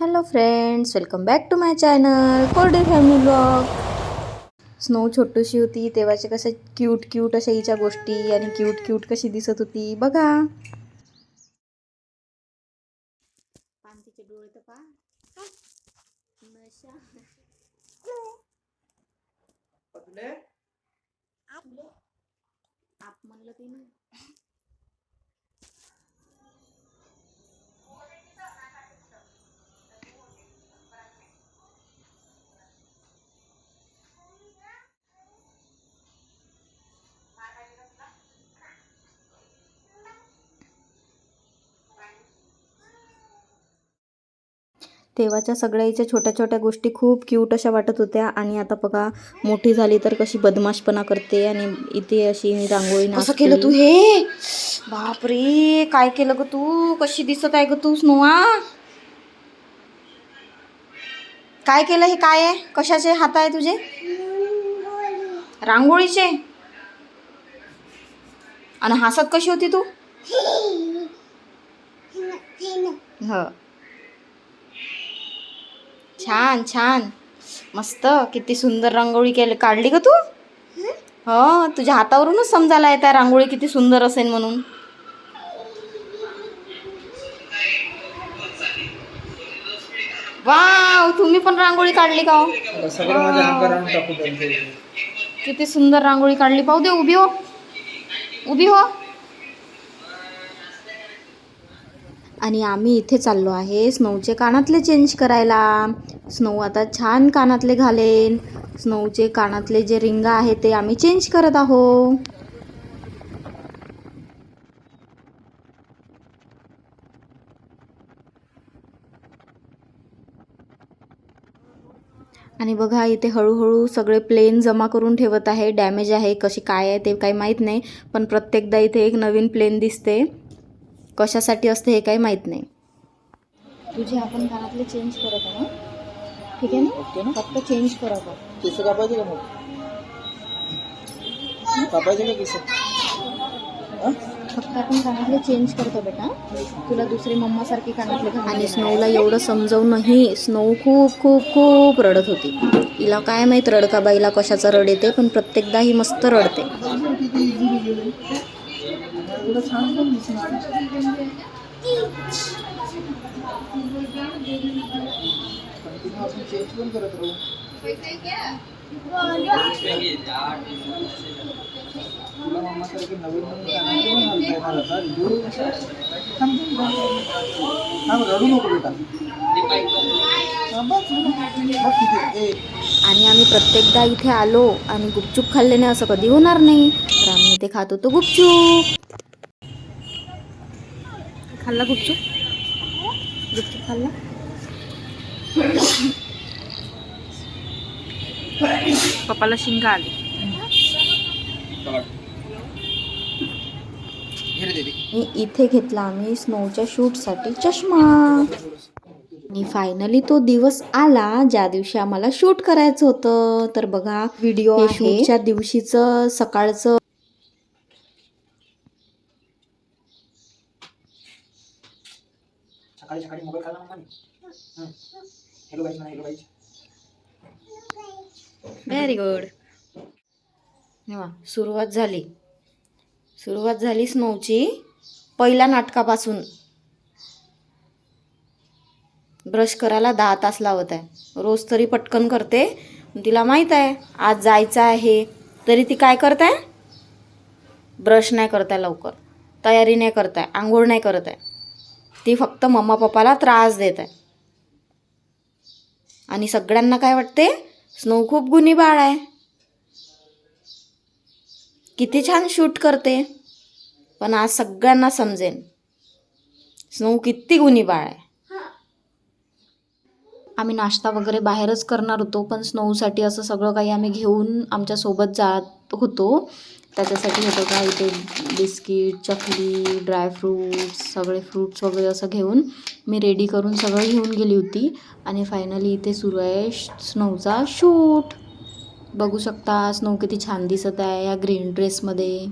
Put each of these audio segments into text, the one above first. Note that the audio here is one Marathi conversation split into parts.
Hello friends welcome back to my channel Korde family blog Snow छोटूशी होती तेव्हाचे कशा क्यूट क्यूट अशा हिच्या गोष्टी आणि क्यूट क्यूट कशी दिसत होती बघा. पांतीचे डोळे तर पा आप म्हणलं तेव्हाच्या सगळ्याच्या छोट्या छोट्या गोष्टी खूप क्यूट अशा वाटत होत्या आणि आता बघा मोठी झाली तर कशी बदमाशपणा करते आणि इथे अशी रांगोळी कसं केलं तू हे बापरे काय केलं ग तू कशी दिसत आहे ग तू स्नोआ काय केलं हे काय आहे कशाचे हात आहे तुझे रांगोळीचे आणि हसत कशी होती तू ह छान छान. मस्त किती सुंदर रांगोळी केली. काढली ग तू? हो तुझ्या हातावरूनच समजायला येत रांगोळी किती सुंदर असेल म्हणून. वाव तुम्ही पण रांगोळी काढली का हो? किती सुंदर रांगोळी काढली. पाहू दे उभी हो. उभी हो. आणि आम्ही इथे चाललो आहे. स्नोचे कानातले चेंज करायला. स्नो आता छान कानातले घालेन. स्नोचे कानातले जे रिंगा आहे ते आम्ही चेंज करत आहो आणि बघा इथे हळूहळू सगळे प्लेन जमा करून ठेवत आहे. डॅमेज आहे कशी काय आहे ते काही माहीत नाही पण प्रत्येकदा इथे एक नवीन प्लेन दिसते. कशासाठी असते हे काही माहीत नाही. तुझे आपण कानातले चेंज करत आहे ना ठीक आहे ओके ना. फक्त चेंज करत आहे केस कापायचे का मग? कापायचे का केस हा? फक्त आपण कानातले चेंज करतो बेटा तुला दुसरी मम्मासारखी कानातले आणि स्नोला एवढं समजवूनही स्नो खूप खूप खूप रडत होती. हिला काय माहीत रडकाबाईला कशाचा रड येते पण प्रत्येकदा ही मस्त रडते. तुला छान पण दिसणार आपण चेंज पण करत राहू तुला नवीन नवीन येणार आता. थांब, रडू नको बेटा बस, बस. तिथे. ए, आणि आम्ही प्रत्येकदा इथे आलो आणि गुपचूप खाल्ल्याने असं कधी होणार नाही तर आम्ही इथे खात होतो गुपचूप खाल्ला गुपचूप? गुपचूप खाल्ला? पप्पाला शिंगा आली. इथे घेतला आम्ही स्नोच्या शूटसाठी चष्मा. आणि फायनली तो दिवस आला ज्या दिवशी आम्हाला शूट करायचं होतं. तर बघा व्हिडिओ शूटच्या दिवशीचं सकाळचं सकाळी सकाळी मोबाईल खाल्ला मम्माने हॅलो गाईज म्हणा हॅलो गाईज व्हेरी गुड तेव्हा सुरुवात झाली. सुरुवात झाली स्नोची पहिल्या नाटकापासून. ब्रश करायला दहा तास लावत आहे. रोज तरी पटकन करते. तिला माहीत आहे आज जायचं आहे. तरी ती काय करत आहे? ब्रश नाही करत आहे लवकर. तयारी नाही करत आहे. आंघोळ नाही करत आहे. ती फक्त मम्मा पप्पाला त्रास देत. आहे आणि सगळ्यांना काय वाटते? स्नो खूप गुन्हे बाळ आहे. किती छान शूट करते. पण आज सगळ्यांना समजेन. स्नो किती गुन्हे बाळ आहे. आम्ही नाश्ता वगैरे बाहेरच करणार होतो पण स्नोसाठी असं सगळं काही आम्ही घेऊन आमच्यासोबत जात होतो. त्याच्यासाठी हे बघा इथे बिस्किट चकली ड्रायफ्रूट्स सगळे फ्रूट्स वगैरे असं घेऊन मी रेडी करून सगळं घेऊन गेली होती. आणि फायनली इथे सुरू आहे स्नोचा शूट बघू शकता स्नो किती छान दिसत आहे या ग्रीन ड्रेसमध्ये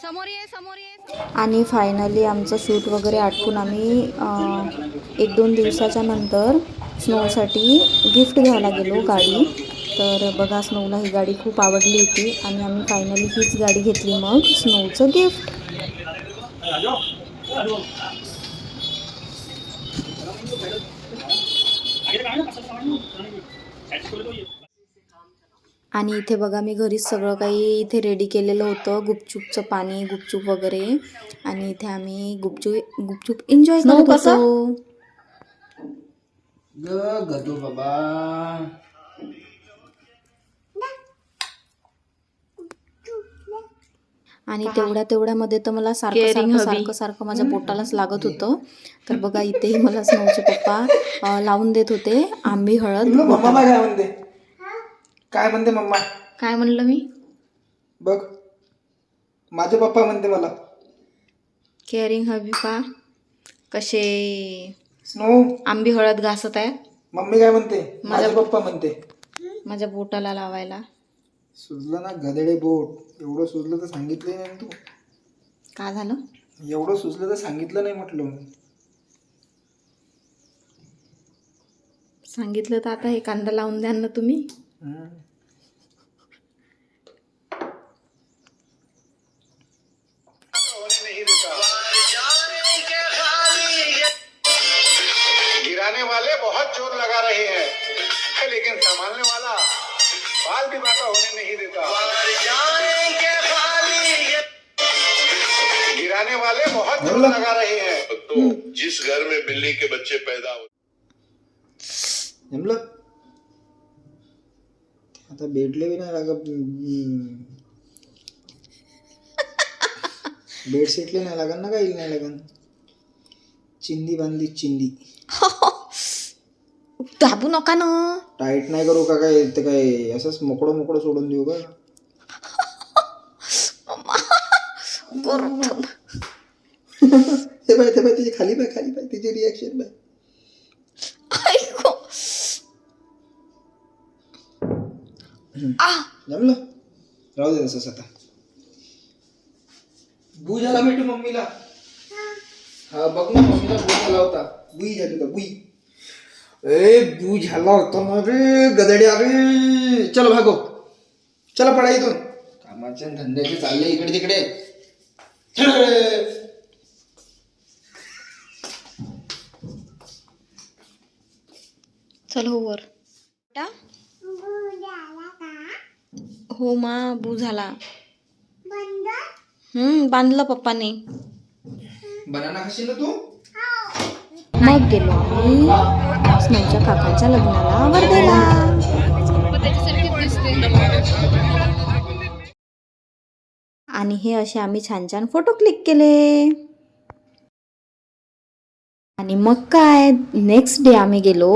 समोर ये समोर ये आणि फायनली आमचं शूट वगैरे आटपून आम्ही एक दोन दिवसाच्या नंतर स्नोसाठी गिफ्ट घ्यायला गेलो गाडी. तर बघा स्नोला ही गाडी खूप आवडली होती आणि आम्ही फायनली हीच गाडी घेतली मग स्नोचं गिफ्ट आणि इथे बघा मी घरीच सगळं काही इथे रेडी केलेलं होतं. गुपचूपचं पाणी गुपचूप वगैरे. आणि इथे आम्ही गुपचूप गुपचूप एन्जॉय करत? होतो. ग गदू बाबा. आणि तेवढ्या तेवढ्यामध्ये तर मला सारखं सारखं. सारखं सारखं माझ्या पोटालाच लागत होतं. तर बघा इथेही मला स्नोचे पप्पा लावून देत होते. आंबी हळद. काय म्हणते मम्मा? काय म्हणलं मी? बघ. माझे पप्पा म्हणते मला. केअरिंग हवी का? कसे? स्नो. आंबी हळद घासत आहे मम्मी काय म्हणते? माझे पप्पा म्हणते. माझ्या बोटाला लावायला. सुजलं ना गदडे बोट. एवढं सुजलं तर सांगितलं नाही ना तू. का झालं? एवढं सुजलं तर सांगितलं नाही म्हटलं सांगितलं तर आता हे कांदा लावून द्या ना तुम्ही. गिराने वाले बहुत ज़ोर लगा रहे हैं। लेकिन संभालने वाला बाल भी बाका होने नहीं देता। गिराने वाले बहुत ज़ोर लगा रहे हैं। तो जिस घर में बिल्ली के बच्चे पैदा हो आता बेडले बी नाही लागत बेड सेटले नाही लागत ना काही नाही लागत चिंदी बांधली चिंदी. दाबू नका ना. टाईट नाही करू का काय ते काय असंच मोकळं मोकळं सोडून देऊ का? ते बाय ते बाय तिची खाली पाय खाली पाय तिची रिॲक्शन बाय जमलं राहू दे तसंच आता. बू झाला भेटू मम्मीला. हा बघ ना मम्मीला बू झाला होता. बुई झाली होता बुई. ए बू झाला होता ना रे गदड्या रे चलो भागो. चला पडा इथून. कामाचे आणि धंद्याचे चालले इकडे तिकडे. चल हो वर. हो मा बू झाला. हम्म बांधलं पप्पाने. बनाना खाशील ना तू? मग गेलो आम्ही स्नोच्या काकाच्या लग्नाला वर्धेला आणि हे असे आम्ही छान छान फोटो क्लिक केले. आणि मग काय नेक्स्ट डे आम्ही गेलो.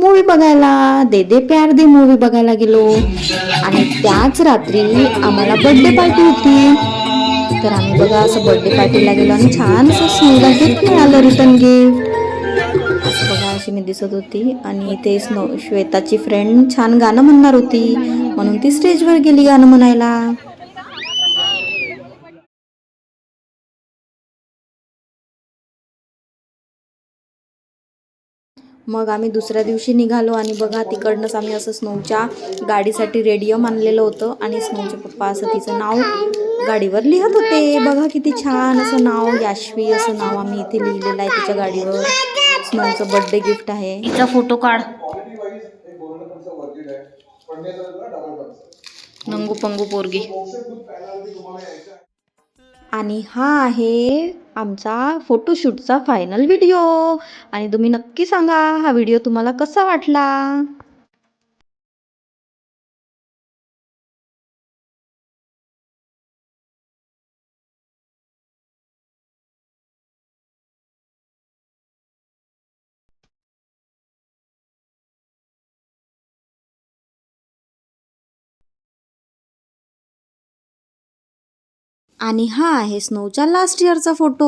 मूवी बघायला दे दे प्यार दे मूवी बघायला गेलो. आणि त्याच रात्री आम्हाला बर्थडे पार्टी होती. तर आम्ही बघा असं बर्थडे पार्टीला गेलो आणि छान असं स्नोला गिफ्ट मिळालं रिटर्न गिफ्ट असं बघा अशी मी दिसत होती. आणि ते स्नो श्वेताची फ्रेंड छान गाणं म्हणणार होती. म्हणून ती स्टेजवर गेली गाणं म्हणायला. मग आम्ही दुसऱ्या दिवशी निघालो आणि बघा तिकडनंच आम्ही असं स्नोच्या गाडीसाठी रेडियम आणलेलं होतं आणि स्नोचे पप्पा असं तिचं नाव गाडीवर लिहत होते. बघा किती छान असं नाव याश्वी असं नाव आम्ही इथे लिहिलेलं आहे तिच्या गाडीवर. स्नोचं बर्थडे गिफ्ट आहे. तिचा फोटो काढ. नंगू पंगू पोरगी. आणि हा आहे आमचा फोटोशूटचा फायनल व्हिडिओ आणि तुम्ही नक्की सांगा हा व्हिडिओ तुम्हाला कसा वाटला? आणि हा आहे स्नोचा लास्ट इयरचा फोटो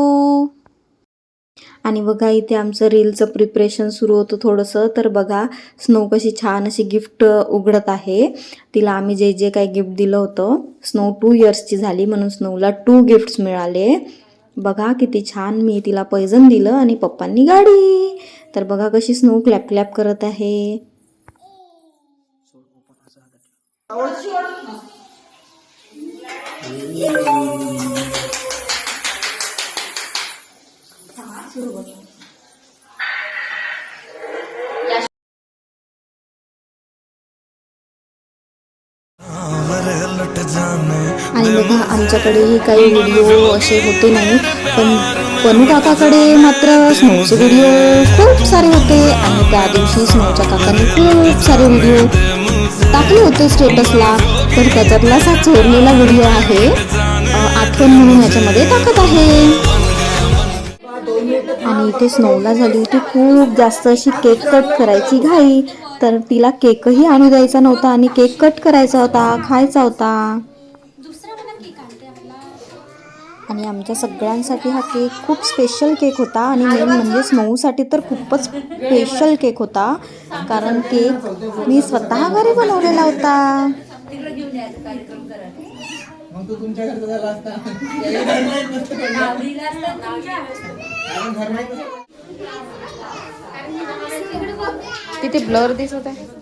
आणि बघा इथे आमचं रीलचं प्रिपरेशन सुरू होतं थोडंसं. तर बघा स्नो कशी छान अशी गिफ्ट उघडत आहे. तिला आम्ही जे जे काही गिफ्ट दिलं होतं स्नो टू इयर्सची झाली म्हणून स्नोला टू गिफ्ट्स मिळाले. बघा किती छान मी तिला पैजन दिलं आणि पप्पांनी गाडी. तर बघा कशी स्नो क्लॅप क्लॅप करत आहे. आणि बघा आमच्याकडेही काही व्हिडिओ असे होते नाही पण पनू काकाकडे मात्र स्नोचे व्हिडिओ खूप सारे होते आणि त्या दिवशी स्नोच्या काकाने खूप सारे व्हिडिओ टाकले होते स्टेटसला तर त्याच्यातला असा चोरलेला व्हिडिओ आहे. आठवण म्हणून ह्याच्यामध्ये टाकत आहे. आणि इथे स्नोला झाली होती खूप जास्त अशी केक कट करायची घाई. तर तिला केकही आणू द्यायचा नव्हता आणि केक कट करायचा होता खायचा होता. आणि आमच्या सगळ्यांसाठी हा केक खूप स्पेशल केक होता आणि मेन म्हणजे स्नोसाठी तर खूपच स्पेशल केक होता. कारण केक मी स्वतः घरी बनवलेला होता. तिथे ब्लर दिसत आहे.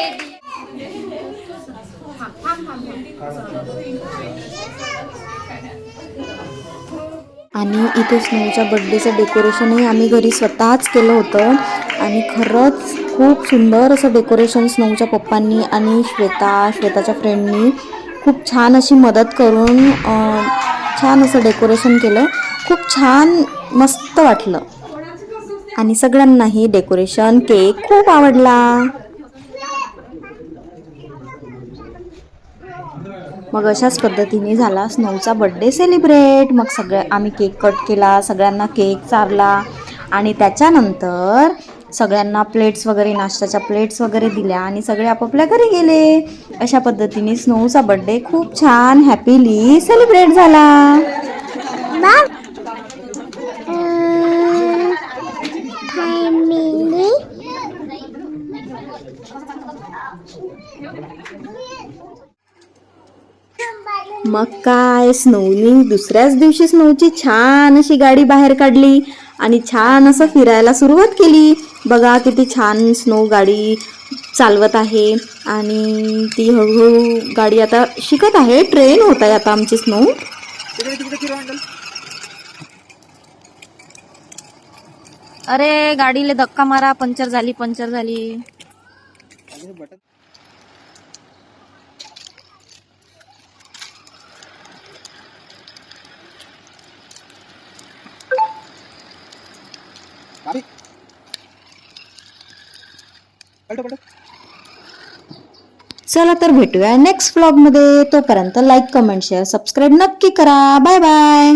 आणि इथे स्नोच्या बड्डेचं डेकोरेशनही आम्ही घरी स्वतःच केलं होतं. आणि खरंच खूप सुंदर असं डेकोरेशन स्नोच्या पप्पांनी आणि श्वेता श्वेताच्या फ्रेंडनी खूप छान अशी मदत करून छान असं डेकोरेशन केलं. खूप छान मस्त वाटलं. आणि सगळ्यांनाही डेकोरेशन केक खूप आवडला. मग अशाच पद्धतीने झाला स्नोचा बड्डे सेलिब्रेट मग सगळ्या आम्ही केक कट केला सगळ्यांना केक चारला आणि त्याच्यानंतर सगळ्यांना प्लेट्स वगैरे नाश्त्याच्या प्लेट्स वगैरे दिल्या आणि सगळे आपापल्या घरी गेले. अशा पद्धतीने स्नोचा बड्डे खूप छान हॅपीली सेलिब्रेट झाला. मग काय स्नोनी दुसऱ्याच दिवशी स्नोची छान अशी गाडी बाहेर काढली आणि छान असं फिरायला सुरुवात केली. बघा किती छान स्नो गाडी चालवत आहे आणि ती हळूहळू गाडी आता शिकत आहे. ट्रेन होत आहे आता आमची स्नो अरे गाडीला धक्का मारा पंक्चर झाली पंक्चर झाली. अरे पलटो पलटो। चला तर भेटूया नेक्स्ट व्लॉगमध्ये तोपर्यंत लाईक कमेंट शेअर सबस्क्राईब नक्की करा. Bye bye